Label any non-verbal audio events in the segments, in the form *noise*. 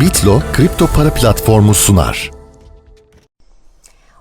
Bitlo kripto para platformu sunar.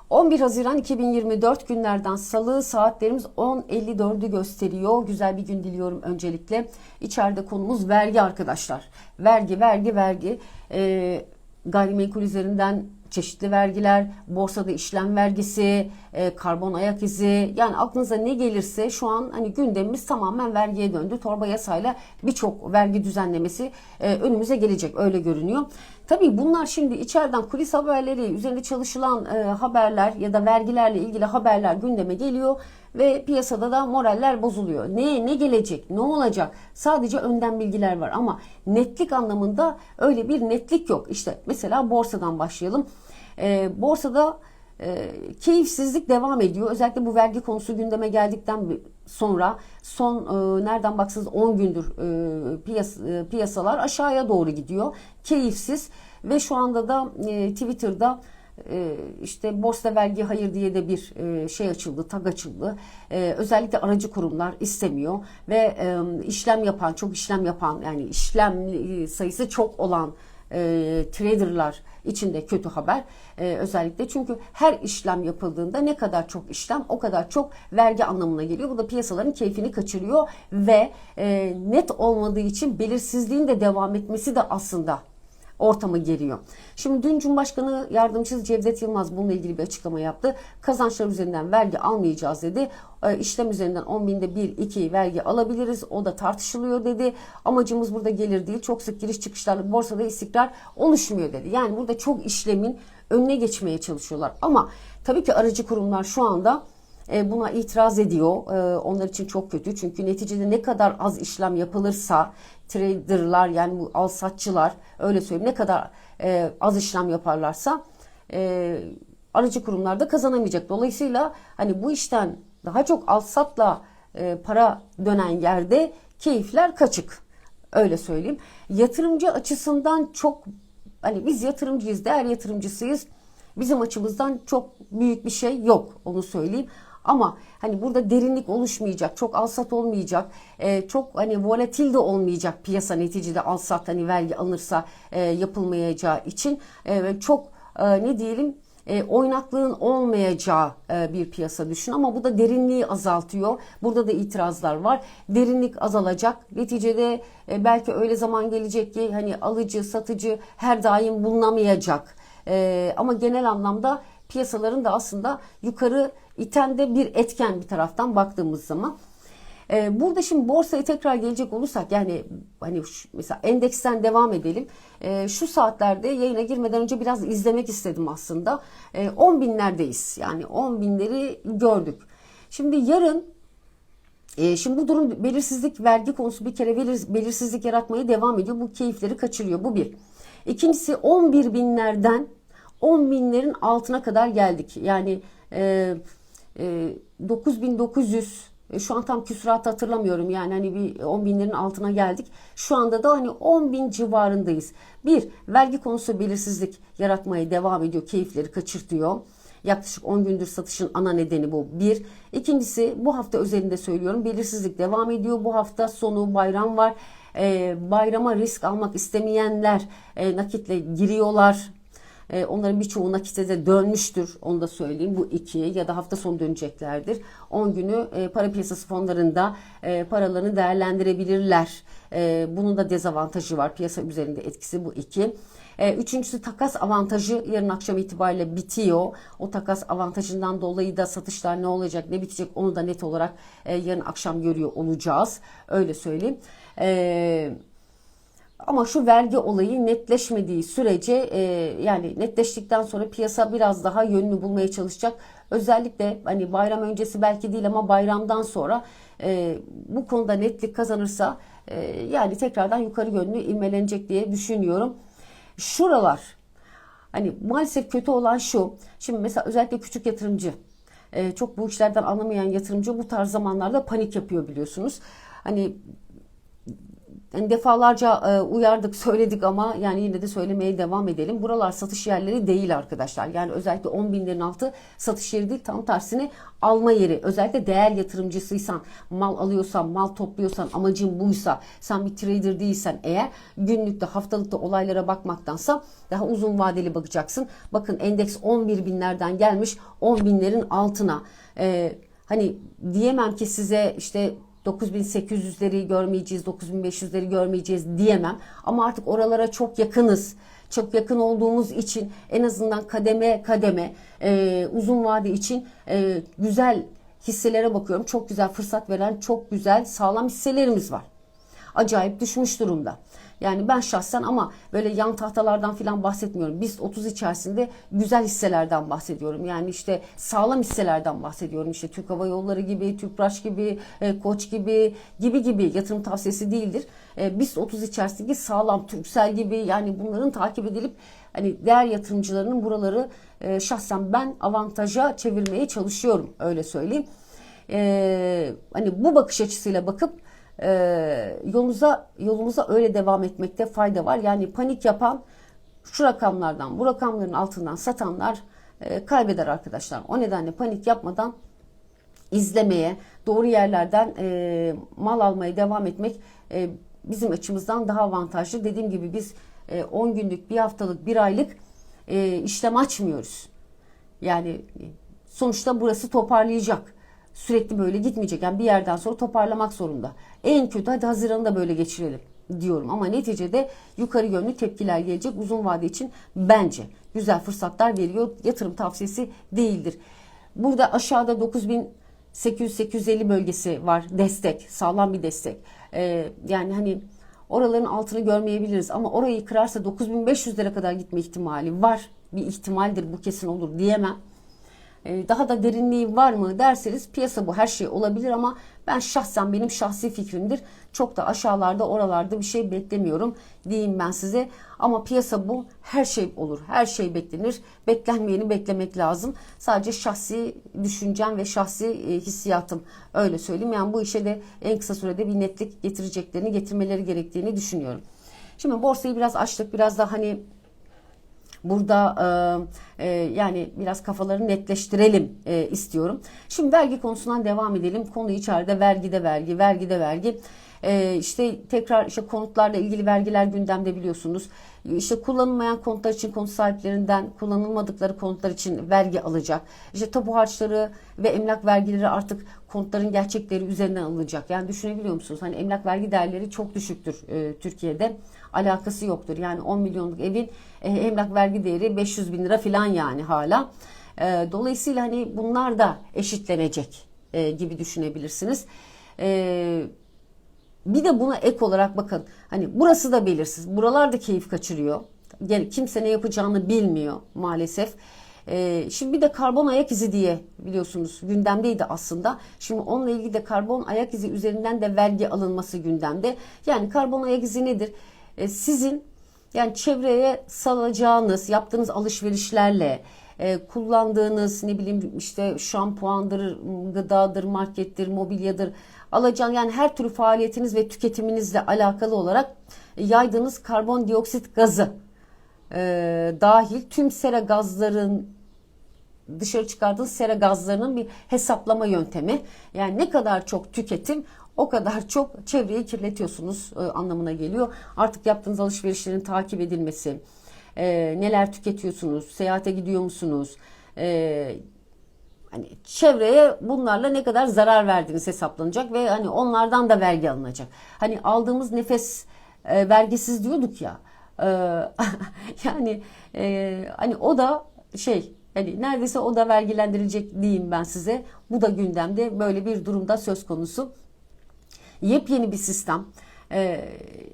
11 Haziran 2024 günlerden salı saatlerimiz 10.54'ü gösteriyor. Güzel bir gün diliyorum öncelikle. İçeride konumuz vergi arkadaşlar. Vergi, vergi, vergi. Ee, gayrimenkul üzerinden çeşitli vergiler, borsada işlem vergisi, e, karbon ayak izi yani aklınıza ne gelirse şu an hani gündemimiz tamamen vergiye döndü. Torba yasayla birçok vergi düzenlemesi e, önümüze gelecek öyle görünüyor. Tabii bunlar şimdi içeriden kulis haberleri, üzerinde çalışılan e, haberler ya da vergilerle ilgili haberler gündeme geliyor ve piyasada da moraller bozuluyor. Ne ne gelecek, ne olacak? Sadece önden bilgiler var ama netlik anlamında öyle bir netlik yok. İşte mesela borsadan başlayalım. E, borsada e, keyifsizlik devam ediyor. Özellikle bu vergi konusu gündeme geldikten sonra son e, nereden baksanız 10 gündür e, piyas, e, piyasalar aşağıya doğru gidiyor. Keyifsiz ve şu anda da e, Twitter'da e, işte borsa vergi hayır diye de bir e, şey açıldı, tag açıldı. E, özellikle aracı kurumlar istemiyor ve e, işlem yapan, çok işlem yapan yani işlem e, sayısı çok olan e, traderlar için de kötü haber. E, özellikle çünkü her işlem yapıldığında ne kadar çok işlem o kadar çok vergi anlamına geliyor. Bu da piyasaların keyfini kaçırıyor ve e, net olmadığı için belirsizliğin de devam etmesi de aslında ortamı geriyor. Şimdi dün Cumhurbaşkanı Yardımcısı Cevdet Yılmaz bununla ilgili bir açıklama yaptı. Kazançlar üzerinden vergi almayacağız dedi. E, işlem üzerinden 10 binde 1, 2 vergi alabiliriz. O da tartışılıyor dedi. Amacımız burada gelir değil. Çok sık giriş çıkışlarla borsada istikrar oluşmuyor dedi. Yani burada çok işlemin önüne geçmeye çalışıyorlar. Ama tabii ki aracı kurumlar şu anda buna itiraz ediyor. E, onlar için çok kötü. Çünkü neticede ne kadar az işlem yapılırsa traderlar yani bu al satçılar öyle söyleyeyim ne kadar e, az işlem yaparlarsa aracı kurumlar da kazanamayacak. Dolayısıyla hani bu işten daha çok al satla para dönen yerde keyifler kaçık. Öyle söyleyeyim. Yatırımcı açısından çok hani biz yatırımcıyız, değer yatırımcısıyız. Bizim açımızdan çok büyük bir şey yok onu söyleyeyim. Ama hani burada derinlik oluşmayacak, çok alsat olmayacak, e, çok hani volatil de olmayacak piyasa neticede alsat hani vergi alınırsa e, yapılmayacağı için e, çok e, ne diyelim e, oynaklığın olmayacağı e, bir piyasa düşün ama bu da derinliği azaltıyor. Burada da itirazlar var. Derinlik azalacak. Neticede e, belki öyle zaman gelecek ki hani alıcı, satıcı her daim bulunamayacak. E, ama genel anlamda piyasaların da aslında yukarı iten de bir etken bir taraftan baktığımız zaman. Ee, burada şimdi borsaya tekrar gelecek olursak yani hani şu, mesela endeksten devam edelim. Ee, şu saatlerde yayına girmeden önce biraz izlemek istedim aslında. Ee, 10 binlerdeyiz yani 10 binleri gördük. Şimdi yarın e, şimdi bu durum belirsizlik vergi konusu bir kere belir, belirsizlik yaratmaya devam ediyor. Bu keyifleri kaçırıyor bu bir. İkincisi 11 binlerden 10 binlerin altına kadar geldik. Yani e, e, 9900 e, şu an tam küsuratı hatırlamıyorum yani hani bir 10 binlerin altına geldik. Şu anda da hani 10 bin civarındayız. Bir, vergi konusu belirsizlik yaratmaya devam ediyor. Keyifleri kaçırtıyor. Yaklaşık 10 gündür satışın ana nedeni bu. Bir. İkincisi bu hafta özelinde söylüyorum. Belirsizlik devam ediyor. Bu hafta sonu bayram var. Ee, bayrama risk almak istemeyenler e, nakitle giriyorlar. E, onların birçoğu nakite de dönmüştür. Onu da söyleyeyim. Bu iki ya da hafta sonu döneceklerdir. 10 günü e, para piyasası fonlarında e, paralarını değerlendirebilirler. E, bunun da dezavantajı var. Piyasa üzerinde etkisi bu iki. E, üçüncüsü takas avantajı yarın akşam itibariyle bitiyor. O takas avantajından dolayı da satışlar ne olacak ne bitecek onu da net olarak e, yarın akşam görüyor olacağız. Öyle söyleyeyim. Eee ama şu vergi olayı netleşmediği sürece e, yani netleştikten sonra piyasa biraz daha yönünü bulmaya çalışacak. Özellikle hani bayram öncesi belki değil ama bayramdan sonra e, bu konuda netlik kazanırsa e, yani tekrardan yukarı yönlü ivmelenecek diye düşünüyorum. Şuralar hani maalesef kötü olan şu. Şimdi mesela özellikle küçük yatırımcı e, çok bu işlerden anlamayan yatırımcı bu tarz zamanlarda panik yapıyor biliyorsunuz. Hani yani defalarca e, uyardık, söyledik ama yani yine de söylemeye devam edelim. Buralar satış yerleri değil arkadaşlar. Yani özellikle 10 binlerin altı satış yeri değil, tam tersine alma yeri. Özellikle değer yatırımcısıysan, mal alıyorsan, mal topluyorsan, amacın buysa, sen bir trader değilsen eğer günlükte, haftalıkta olaylara bakmaktansa daha uzun vadeli bakacaksın. Bakın endeks 11 binlerden gelmiş 10 binlerin altına. Ee, hani diyemem ki size işte 9800'leri görmeyeceğiz, 9500'leri görmeyeceğiz diyemem. Ama artık oralara çok yakınız. Çok yakın olduğumuz için en azından kademe kademe e, uzun vade için e, güzel hisselere bakıyorum. Çok güzel fırsat veren çok güzel sağlam hisselerimiz var. Acayip düşmüş durumda. Yani ben şahsen ama böyle yan tahtalardan falan bahsetmiyorum. Biz 30 içerisinde güzel hisselerden bahsediyorum. Yani işte sağlam hisselerden bahsediyorum. İşte Türk Hava Yolları gibi, Tüpraş gibi, e, Koç gibi gibi gibi yatırım tavsiyesi değildir. E, biz 30 içerisindeki sağlam Türksel gibi yani bunların takip edilip hani değer yatırımcılarının buraları e, şahsen ben avantaja çevirmeye çalışıyorum öyle söyleyeyim. E, hani bu bakış açısıyla bakıp e, yolunuza yolumuza öyle devam etmekte fayda var. Yani panik yapan şu rakamlardan bu rakamların altından satanlar e, kaybeder arkadaşlar. O nedenle panik yapmadan izlemeye, doğru yerlerden e, mal almaya devam etmek e, bizim açımızdan daha avantajlı. Dediğim gibi biz e, 10 günlük, bir haftalık, bir aylık e, işlem açmıyoruz. Yani e, sonuçta burası toparlayacak. Sürekli böyle gitmeyecek. Yani bir yerden sonra toparlamak zorunda. En kötü hadi Haziran'ı da böyle geçirelim diyorum. Ama neticede yukarı yönlü tepkiler gelecek. Uzun vade için bence güzel fırsatlar veriyor. Yatırım tavsiyesi değildir. Burada aşağıda 9800-850 bölgesi var. Destek. Sağlam bir destek. Ee, yani hani oraların altını görmeyebiliriz. Ama orayı kırarsa 9500'lere kadar gitme ihtimali var. Bir ihtimaldir bu kesin olur diyemem. Ee, daha da derinliği var mı derseniz piyasa bu her şey olabilir ama ben şahsen benim şahsi fikrimdir. Çok da aşağılarda oralarda bir şey beklemiyorum diyeyim ben size. Ama piyasa bu her şey olur. Her şey beklenir. Beklenmeyeni beklemek lazım. Sadece şahsi düşüncem ve şahsi e, hissiyatım öyle söyleyeyim. Yani bu işe de en kısa sürede bir netlik getireceklerini getirmeleri gerektiğini düşünüyorum. Şimdi borsayı biraz açtık. Biraz da hani burada e, e, yani biraz kafaları netleştirelim e, istiyorum. Şimdi vergi konusundan devam edelim. Konu içeride vergide vergi, vergide vergi. E, işte tekrar işte konutlarla ilgili vergiler gündemde biliyorsunuz. İşte kullanılmayan konutlar için konut sahiplerinden kullanılmadıkları konutlar için vergi alacak. İşte tapu harçları ve emlak vergileri artık konutların gerçekleri üzerinden alınacak. Yani düşünebiliyor musunuz? Hani emlak vergi değerleri çok düşüktür e, Türkiye'de. Alakası yoktur. Yani 10 milyonluk evin e, emlak vergi değeri 500 bin lira falan yani hala. E, dolayısıyla hani bunlar da eşitlenecek e, gibi düşünebilirsiniz. E, bir de buna ek olarak bakın hani burası da belirsiz. Buralar da keyif kaçırıyor. Yani kimse ne yapacağını bilmiyor maalesef. Ee, şimdi bir de karbon ayak izi diye biliyorsunuz gündemdeydi aslında. Şimdi onunla ilgili de karbon ayak izi üzerinden de vergi alınması gündemde. Yani karbon ayak izi nedir? Ee, sizin yani çevreye salacağınız, yaptığınız alışverişlerle, e, kullandığınız ne bileyim işte şampuandır, gıdadır, markettir, mobilyadır alacağın yani her türlü faaliyetiniz ve tüketiminizle alakalı olarak yaydığınız karbondioksit gazı e, dahil tüm sera gazların dışarı çıkardığınız sera gazlarının bir hesaplama yöntemi. Yani ne kadar çok tüketim o kadar çok çevreyi kirletiyorsunuz e, anlamına geliyor. Artık yaptığınız alışverişlerin takip edilmesi, e, neler tüketiyorsunuz, seyahate gidiyor musunuz, e, hani çevreye bunlarla ne kadar zarar verdiğiniz hesaplanacak ve hani onlardan da vergi alınacak. Hani aldığımız nefes e, vergisiz diyorduk ya. E, *laughs* yani e, hani o da şey hani neredeyse o da vergilendirilecek diyeyim ben size. Bu da gündemde böyle bir durumda söz konusu. Yepyeni bir sistem e,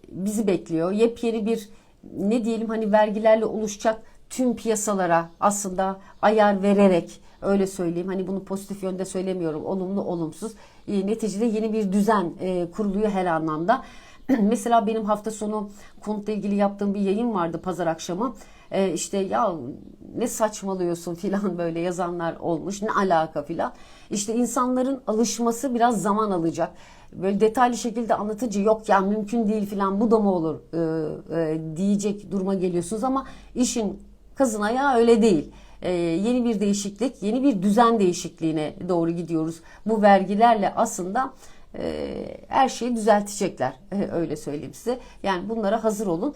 bizi bekliyor. Yepyeni bir ne diyelim hani vergilerle oluşacak tüm piyasalara aslında ayar vererek öyle söyleyeyim. Hani bunu pozitif yönde söylemiyorum. Olumlu olumsuz. E, neticede yeni bir düzen e, kuruluyor her anlamda. *clears throat* Mesela benim hafta sonu konutla ilgili yaptığım bir yayın vardı pazar akşamı. E, işte ya ne saçmalıyorsun *laughs* filan böyle yazanlar olmuş. Ne alaka filan. İşte insanların alışması biraz zaman alacak. böyle detaylı şekilde anlatınca yok ya mümkün değil filan bu da mı olur e, e, diyecek duruma geliyorsunuz ama işin kazın ayağı öyle değil. E, yeni bir değişiklik, yeni bir düzen değişikliğine doğru gidiyoruz. Bu vergilerle aslında e, her şeyi düzeltecekler. E, *laughs* öyle söyleyeyim size. Yani bunlara hazır olun.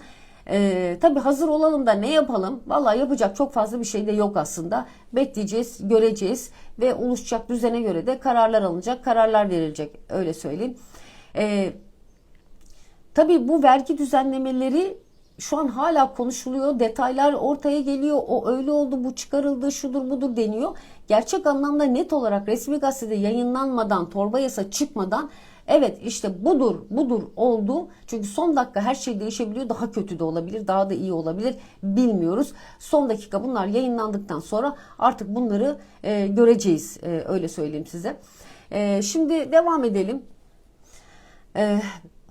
Ee, tabii hazır olalım da ne yapalım? Vallahi yapacak çok fazla bir şey de yok aslında. Bekleyeceğiz, göreceğiz ve oluşacak düzene göre de kararlar alınacak, kararlar verilecek. Öyle söyleyeyim. Ee, tabii bu vergi düzenlemeleri şu an hala konuşuluyor. Detaylar ortaya geliyor. O öyle oldu, bu çıkarıldı, şudur budur deniyor. Gerçek anlamda net olarak resmi gazetede yayınlanmadan, torba yasa çıkmadan Evet işte budur budur oldu. Çünkü son dakika her şey değişebiliyor. Daha kötü de olabilir. Daha da iyi olabilir. Bilmiyoruz. Son dakika bunlar yayınlandıktan sonra artık bunları e, göreceğiz. E, öyle söyleyeyim size. E, şimdi devam edelim. E,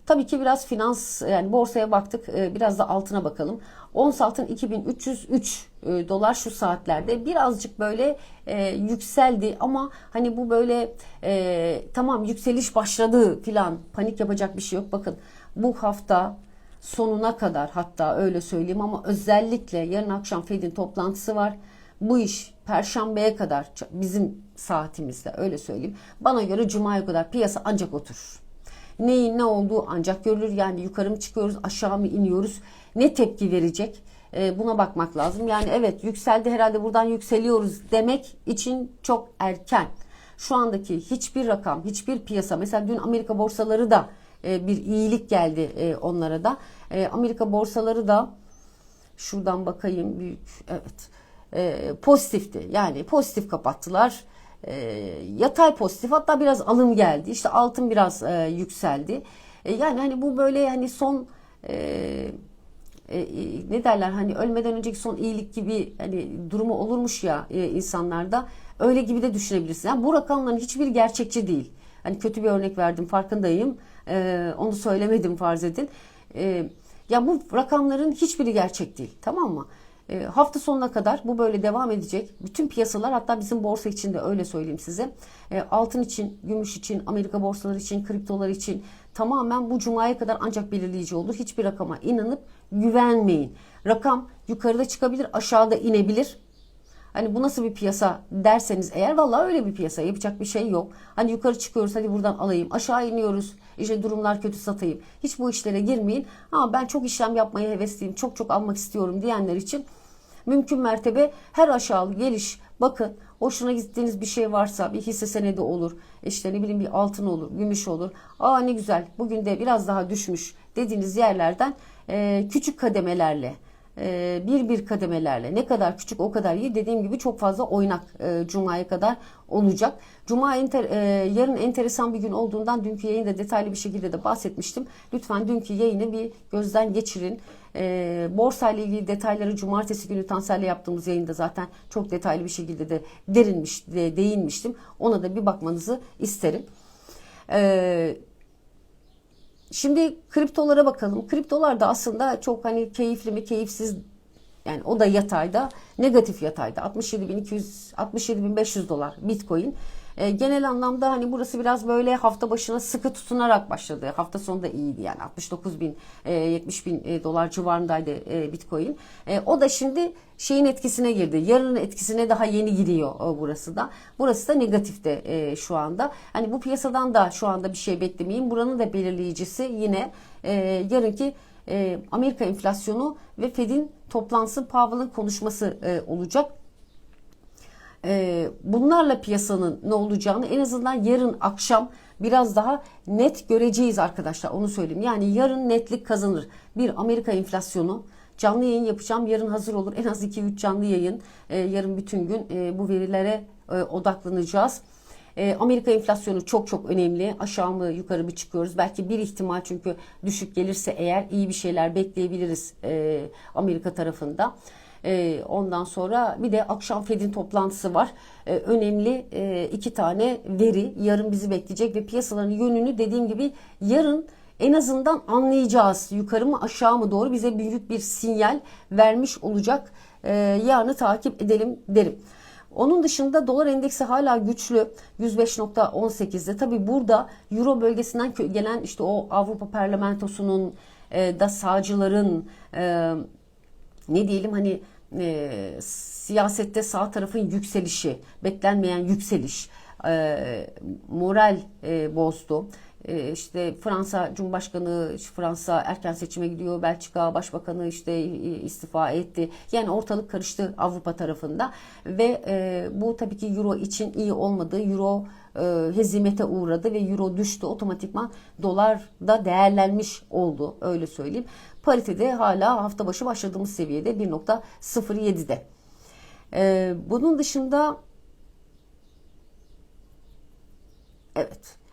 tabii ki biraz finans yani borsaya baktık. E, biraz da altına bakalım. Ons altın 2303 e, dolar şu saatlerde birazcık böyle e, yükseldi ama hani bu böyle e, tamam yükseliş başladı filan panik yapacak bir şey yok. Bakın bu hafta sonuna kadar hatta öyle söyleyeyim ama özellikle yarın akşam Fed'in toplantısı var. Bu iş perşembeye kadar bizim saatimizde öyle söyleyeyim. Bana göre cumaya kadar piyasa ancak oturur. Neyin ne olduğu ancak görülür. Yani yukarı mı çıkıyoruz aşağı mı iniyoruz ne tepki verecek e, buna bakmak lazım. Yani evet yükseldi herhalde buradan yükseliyoruz demek için çok erken. Şu andaki hiçbir rakam, hiçbir piyasa mesela dün Amerika borsaları da e, bir iyilik geldi e, onlara da. Amerika borsaları da şuradan bakayım büyük evet pozitifti. Yani pozitif kapattılar. Yatay pozitif hatta biraz alım geldi. İşte altın biraz yükseldi. yani hani bu böyle hani son e, e, ne derler hani ölmeden önceki son iyilik gibi hani durumu olurmuş ya e, insanlarda öyle gibi de düşünebilirsin. Yani bu rakamların hiçbir gerçekçi değil. Hani kötü bir örnek verdim farkındayım. E, onu söylemedim farz edin. E, ya bu rakamların hiçbiri gerçek değil. Tamam mı? E, hafta sonuna kadar bu böyle devam edecek. Bütün piyasalar hatta bizim borsa için de öyle söyleyeyim size. E, altın için, gümüş için, Amerika borsaları için, kriptolar için tamamen bu cumaya kadar ancak belirleyici olur. Hiçbir rakama inanıp güvenmeyin. Rakam yukarıda çıkabilir, aşağıda inebilir. Hani bu nasıl bir piyasa derseniz eğer vallahi öyle bir piyasa yapacak bir şey yok. Hani yukarı çıkıyoruz hadi buradan alayım aşağı iniyoruz işte durumlar kötü satayım. Hiç bu işlere girmeyin. Ha ben çok işlem yapmaya hevesliyim çok çok almak istiyorum diyenler için mümkün mertebe her aşağı geliş bakın hoşuna gittiğiniz bir şey varsa bir hisse senedi olur işte ne bileyim bir altın olur gümüş olur. Aa ne güzel bugün de biraz daha düşmüş dediğiniz yerlerden küçük kademelerle bir bir kademelerle ne kadar küçük o kadar iyi dediğim gibi çok fazla oynak e, Cuma'ya kadar olacak. Cuma enter, e, yarın enteresan bir gün olduğundan dünkü yayında detaylı bir şekilde de bahsetmiştim. Lütfen dünkü yayını bir gözden geçirin. E, borsa ile ilgili detayları cumartesi günü Tansel'le yaptığımız yayında zaten çok detaylı bir şekilde de derinmiş, de, değinmiştim. Ona da bir bakmanızı isterim. Eee Şimdi kriptolara bakalım. Kriptolar da aslında çok hani keyifli mi keyifsiz yani o da yatayda negatif yatayda 67.200 67.500 dolar Bitcoin. E, genel anlamda hani burası biraz böyle hafta başına sıkı tutunarak başladı. Hafta sonu da iyiydi yani 69 bin e, 70 bin e, dolar civarındaydı e, Bitcoin. E, o da şimdi şeyin etkisine girdi. Yarının etkisine daha yeni giriyor e, burası da. Burası da negatifte e, şu anda. Hani bu piyasadan da şu anda bir şey beklemeyin. Buranın da belirleyicisi yine e, yarınki e, Amerika enflasyonu ve Fed'in toplantısı Powell'ın konuşması e, olacak e, bunlarla piyasanın ne olacağını en azından yarın akşam biraz daha net göreceğiz arkadaşlar onu söyleyeyim. Yani yarın netlik kazanır. Bir Amerika enflasyonu canlı yayın yapacağım. Yarın hazır olur. En az 2-3 canlı yayın. E, yarın bütün gün e, bu verilere e, odaklanacağız. Amerika enflasyonu çok çok önemli. Aşağı mı yukarı mı çıkıyoruz? Belki bir ihtimal çünkü düşük gelirse eğer iyi bir şeyler bekleyebiliriz Amerika tarafında. E, ondan sonra bir de akşam Fed'in toplantısı var. E, önemli e, iki tane veri yarın bizi bekleyecek ve piyasaların yönünü dediğim gibi yarın en azından anlayacağız. Yukarı mı aşağı mı doğru bize büyük bir sinyal vermiş olacak. E, yarını takip edelim derim. Onun dışında dolar endeksi hala güçlü 105.18'de. Tabi burada euro bölgesinden gelen işte o Avrupa Parlamentosu'nun e, da sağcıların e, ne diyelim hani e, siyasette sağ tarafın yükselişi, beklenmeyen yükseliş, e, moral e, bozdu. E, işte Fransa Cumhurbaşkanı Fransa erken seçime gidiyor. Belçika Başbakanı işte istifa etti. Yani ortalık karıştı Avrupa tarafında ve e, bu tabii ki Euro için iyi olmadı. Euro e, hezimete uğradı ve Euro düştü. Otomatikman dolar da değerlenmiş oldu öyle söyleyeyim. Paritede hala hafta başı başladığımız seviyede 1.07'de. E, bunun dışında evet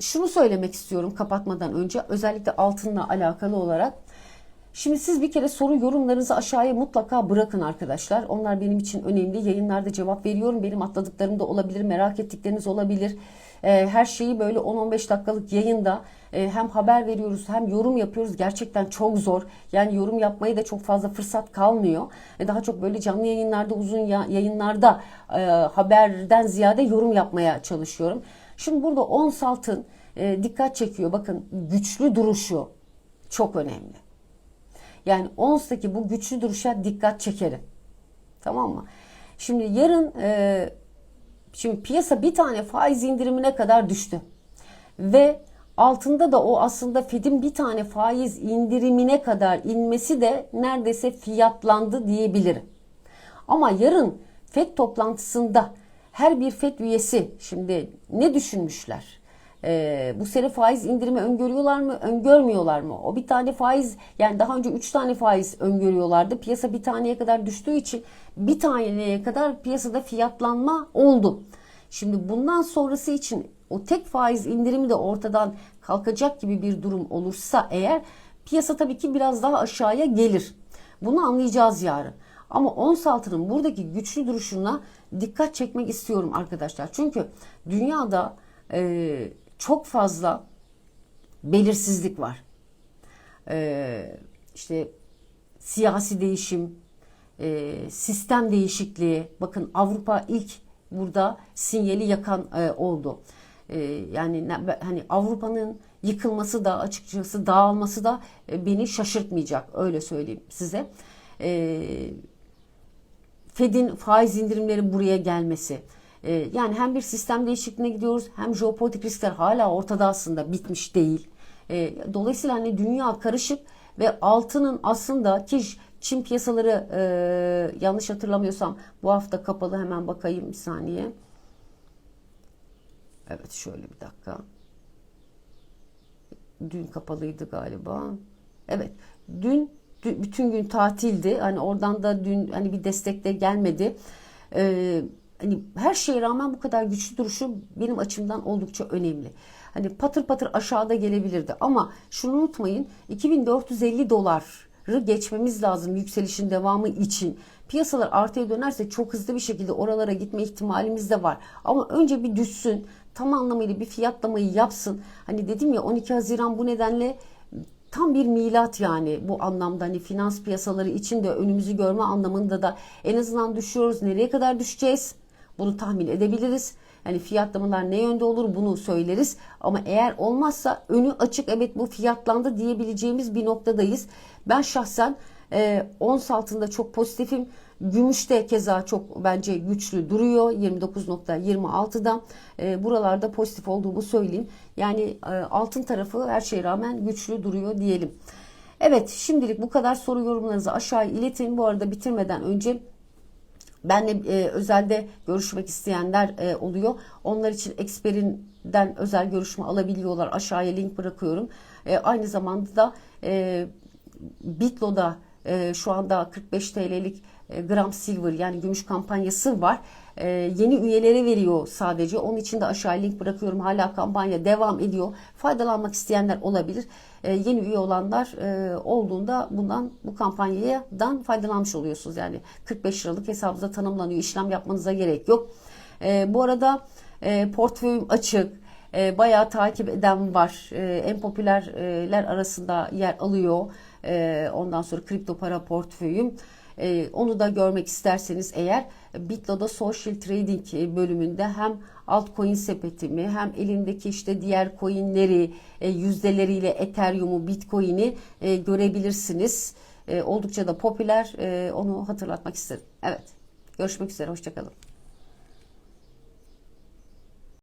şunu söylemek istiyorum kapatmadan önce özellikle altınla alakalı olarak. Şimdi siz bir kere soru yorumlarınızı aşağıya mutlaka bırakın arkadaşlar. Onlar benim için önemli. Yayınlarda cevap veriyorum. Benim atladıklarım da olabilir, merak ettikleriniz olabilir. Ee, her şeyi böyle 10-15 dakikalık yayında e, hem haber veriyoruz hem yorum yapıyoruz. Gerçekten çok zor. Yani yorum yapmayı da çok fazla fırsat kalmıyor. E, Daha çok böyle canlı yayınlarda, uzun ya- yayınlarda e, haberden ziyade yorum yapmaya çalışıyorum. Şimdi burada ons altın e, dikkat çekiyor. Bakın güçlü duruşu çok önemli. Yani onstaki bu güçlü duruşa dikkat çekerim. Tamam mı? Şimdi yarın e, şimdi piyasa bir tane faiz indirimine kadar düştü. Ve altında da o aslında Fed'in bir tane faiz indirimine kadar inmesi de neredeyse fiyatlandı diyebilirim. Ama yarın FED toplantısında her bir FED üyesi şimdi ne düşünmüşler? Ee, bu sene faiz indirimi öngörüyorlar mı, öngörmüyorlar mı? O bir tane faiz yani daha önce 3 tane faiz öngörüyorlardı. Piyasa bir taneye kadar düştüğü için bir taneye kadar piyasada fiyatlanma oldu. Şimdi bundan sonrası için o tek faiz indirimi de ortadan kalkacak gibi bir durum olursa eğer piyasa tabii ki biraz daha aşağıya gelir. Bunu anlayacağız yarın. Ama ons altının buradaki güçlü duruşuna dikkat çekmek istiyorum arkadaşlar. Çünkü dünyada e, çok fazla belirsizlik var. E, işte siyasi değişim, e, sistem değişikliği. Bakın Avrupa ilk burada sinyali yakan e, oldu. E, yani hani Avrupa'nın yıkılması da açıkçası dağılması da e, beni şaşırtmayacak öyle söyleyeyim size. E, Fed'in faiz indirimleri buraya gelmesi. E, yani hem bir sistem değişikliğine gidiyoruz hem jeopolitik riskler hala ortada aslında bitmiş değil. E, dolayısıyla hani dünya karışık ve altının aslında ki Çin piyasaları e, yanlış hatırlamıyorsam bu hafta kapalı hemen bakayım bir saniye. Evet şöyle bir dakika. Dün kapalıydı galiba. Evet. Dün dü- bütün gün tatildi. Hani oradan da dün hani bir destek de gelmedi. Ee, hani her şeye rağmen bu kadar güçlü duruşu benim açımdan oldukça önemli. Hani patır patır aşağıda gelebilirdi ama şunu unutmayın 2450 doları geçmemiz lazım yükselişin devamı için. Piyasalar artıya dönerse çok hızlı bir şekilde oralara gitme ihtimalimiz de var. Ama önce bir düşsün tam anlamıyla bir fiyatlamayı yapsın. Hani dedim ya 12 Haziran bu nedenle tam bir milat yani bu anlamda hani finans piyasaları için de önümüzü görme anlamında da en azından düşüyoruz. Nereye kadar düşeceğiz? Bunu tahmin edebiliriz. Yani fiyatlamalar ne yönde olur bunu söyleriz. Ama eğer olmazsa önü açık evet bu fiyatlandı diyebileceğimiz bir noktadayız. Ben şahsen e, ons altında çok pozitifim. Gümüşte keza çok bence güçlü duruyor. 29.26'da. E, buralarda pozitif olduğumu söyleyeyim. Yani e, altın tarafı her şeye rağmen güçlü duruyor diyelim. Evet şimdilik bu kadar soru yorumlarınızı aşağıya iletin. Bu arada bitirmeden önce Benle e, özelde görüşmek isteyenler e, oluyor. Onlar için eksperinden özel görüşme alabiliyorlar. Aşağıya link bırakıyorum. E, aynı zamanda da e, Bitlo'da e, şu anda 45 TL'lik gram silver yani gümüş kampanyası var. E, yeni üyelere veriyor sadece. Onun için de aşağıya link bırakıyorum. Hala kampanya devam ediyor. Faydalanmak isteyenler olabilir. E, yeni üye olanlar e, olduğunda bundan bu kampanyadan faydalanmış oluyorsunuz. Yani 45 liralık hesabınıza tanımlanıyor. İşlem yapmanıza gerek yok. E, bu arada e, portföyüm açık. E, bayağı takip eden var. E, en popülerler arasında yer alıyor. E, ondan sonra kripto para portföyüm. E, onu da görmek isterseniz eğer Bitlo'da Social Trading e, bölümünde hem altcoin sepetimi hem elimdeki işte diğer coinleri e, yüzdeleriyle Ethereum'u, Bitcoin'i e, görebilirsiniz. E, oldukça da popüler. E, onu hatırlatmak istedim. Evet. Görüşmek üzere. Hoşçakalın.